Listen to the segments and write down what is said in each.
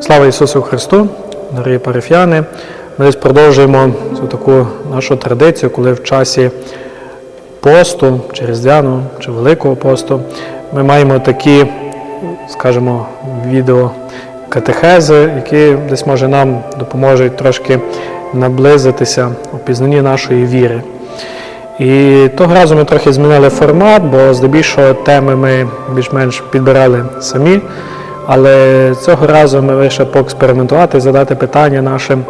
Слава Ісусу Христу, дорогі парафіяни. Ми десь продовжуємо цю таку нашу традицію, коли в часі посту, чи Різдвяного, чи Великого посту, ми маємо такі, скажімо, відео катехези, які десь може нам допоможуть трошки наблизитися у пізнанні нашої віри. І того разу ми трохи змінили формат, бо здебільшого теми ми більш-менш підбирали самі. Але цього разу ми вирішили поекспериментувати, задати питання нашим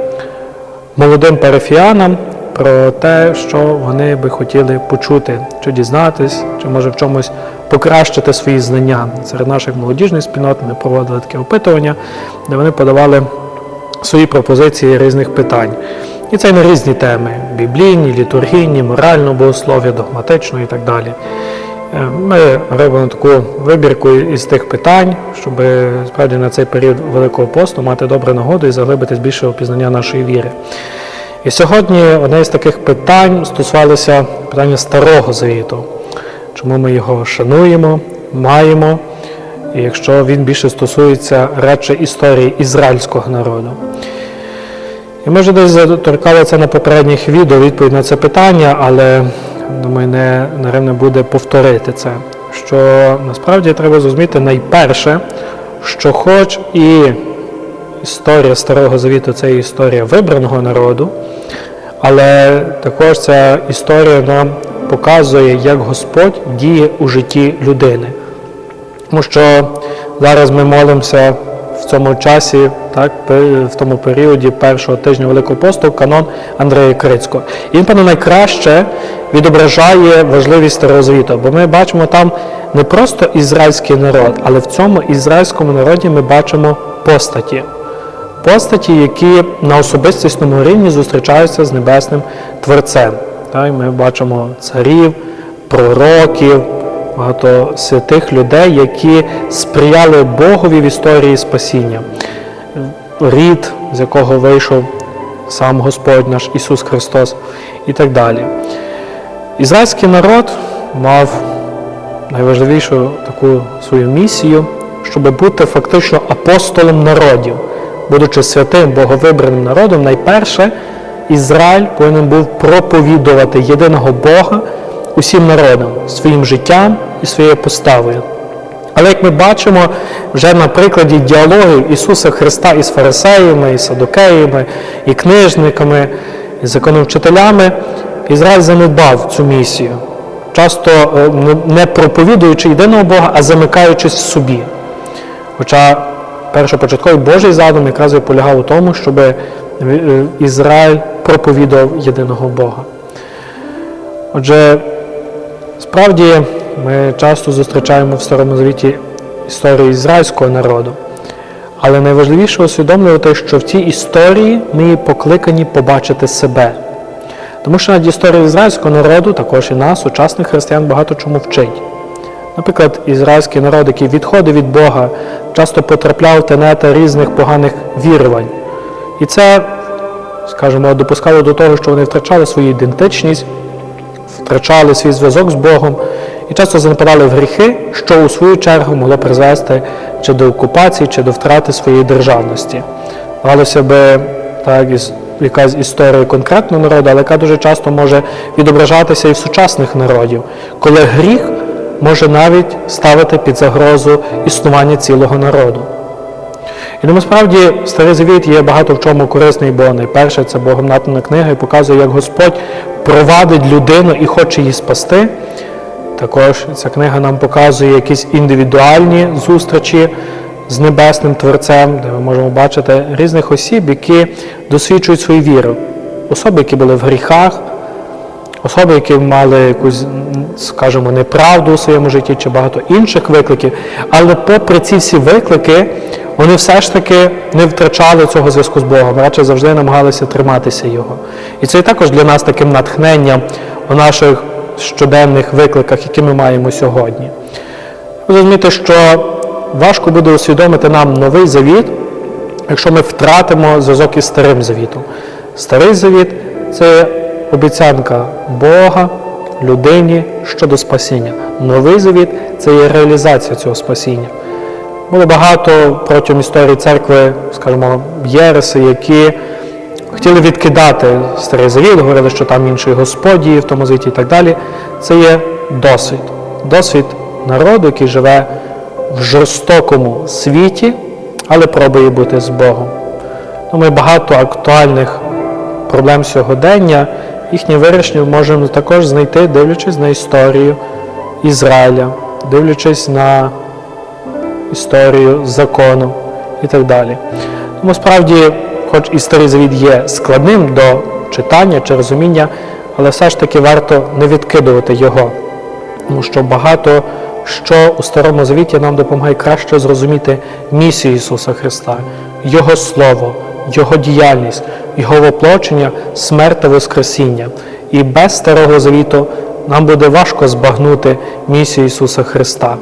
молодим парафіянам про те, що вони би хотіли почути, чи дізнатись, чи може в чомусь покращити свої знання. Серед наших молодіжних спільнот ми проводили таке опитування, де вони подавали свої пропозиції різних питань. І це на різні теми: біблійні, літургійні, морально богослов'я, догматично і так далі. Е, Ми робимо таку вибірку із тих питань, щоб справді на цей період Великого посту мати добру нагоду і заглибитись більше у пізнання нашої віри. І сьогодні одне з таких питань стосувалося питання Старого Завіту. Чому ми його шануємо, маємо, і якщо він більше стосується радше історії ізраїльського народу. І ми вже десь заторкали це на попередніх відео, відповідь на це питання, але думаю, не наривне буде повторити це. Що насправді треба зрозуміти найперше, що хоч і історія Старого Завіту це історія вибраного народу, але також ця історія нам показує, як Господь діє у житті людини. Тому що зараз ми молимося в цьому часі, так, в тому періоді першого тижня Великого посту, канон Андрея Крицького. І він, певно, найкраще відображає важливість Старого бо ми бачимо там не просто ізраїльський народ, але в цьому ізраїльському народі ми бачимо постаті. Постаті, які на особистісному рівні зустрічаються з небесним Творцем. Так, Ми бачимо царів, пророків, багато святих людей, які сприяли Богові в історії спасіння, рід, з якого вийшов сам Господь наш Ісус Христос і так далі. Ізраїльський народ мав найважливішу таку свою місію, щоб бути фактично апостолом народів, будучи святим боговибраним народом, найперше Ізраїль повинен був проповідувати єдиного Бога усім народам, своїм життям і своєю поставою. Але як ми бачимо вже на прикладі діалогів Ісуса Христа із фарисеями, і садокеями, і книжниками, і законовчителями, Ізраїль занедбав цю місію, часто не проповідуючи єдиного Бога, а замикаючись в собі. Хоча першопочатковий Божий задум якраз і полягав у тому, щоб Ізраїль проповідував єдиного Бога. Отже, справді ми часто зустрічаємо в Старому Завіті історію ізраїльського народу, але найважливіше усвідомлювати, що в цій історії ми покликані побачити себе. Тому що над історією ізраїльського народу, також і нас, сучасних християн, багато чому вчить. Наприклад, ізраїльський народ, який відходив від Бога, часто потрапляв в тенета різних поганих вірувань. І це, скажімо, допускало до того, що вони втрачали свою ідентичність, втрачали свій зв'язок з Богом і часто занепадали в гріхи, що у свою чергу могло призвести чи до окупації, чи до втрати своєї державності. Здавалося би, так, якась історія конкретного народу, але яка дуже часто може відображатися і в сучасних народів, коли гріх може навіть ставити під загрозу існування цілого народу. І тому справді Старий Завіт є багато в чому корисний, бо найперше це Богом натана книга і показує, як Господь провадить людину і хоче її спасти. Також ця книга нам показує якісь індивідуальні зустрічі з Небесним Творцем, де ми можемо бачити різних осіб, які досвідчують свою віру. Особи, які були в гріхах, особи, які мали якусь, скажімо, неправду у своєму житті чи багато інших викликів. Але попри ці всі виклики, вони все ж таки не втрачали цього зв'язку з Богом, радше завжди намагалися триматися Його. І це також для нас таким натхненням у наших щоденних викликах, які ми маємо сьогодні. Розумієте, що важко буде усвідомити нам новий завіт, якщо ми втратимо зв'язок із старим завітом. Старий завіт це обіцянка Бога, людині щодо спасіння. Новий завіт це є реалізація цього спасіння. Було багато протягом історії церкви, скажімо, єреси, які хотіли відкидати старий завіт, говорили, що там інший Господь є в тому завіті і так далі. Це є досвід. Досвід народу, який живе в жорстокому світі, але пробує бути з Богом. Думаю, багато актуальних проблем сьогодення, їхнє вирішення ми можемо також знайти, дивлячись на історію Ізраїля, дивлячись на історію закону і так далі. Тому справді, хоч і старий завіт є складним до читання чи розуміння, але все ж таки варто не відкидувати його, тому що багато що у Старому Завіті нам допомагає краще зрозуміти місію Ісуса Христа, Його Слово, Його діяльність, Його воплочення, смерть та Воскресіння. І без Старого Завіту нам буде важко збагнути місію Ісуса Христа.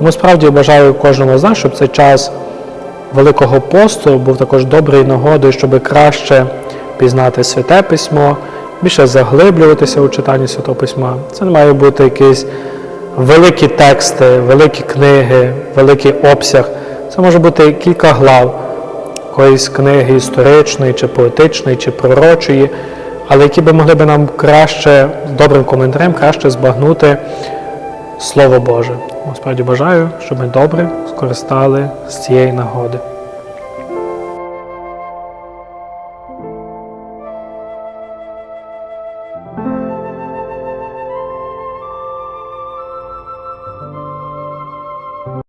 Тому справді бажаю кожному з нас, щоб цей час Великого посту був також доброю нагодою, щоб краще пізнати святе письмо, більше заглиблюватися у читанні святого письма. Це не має бути якісь великі тексти, великі книги, великий обсяг. Це може бути кілька глав якоїсь книги історичної, чи поетичної, чи пророчої, але які би могли би нам краще, добрим коментарем, краще збагнути Слово Боже. Насправді бажаю, щоб ми добре скористали з цієї нагоди.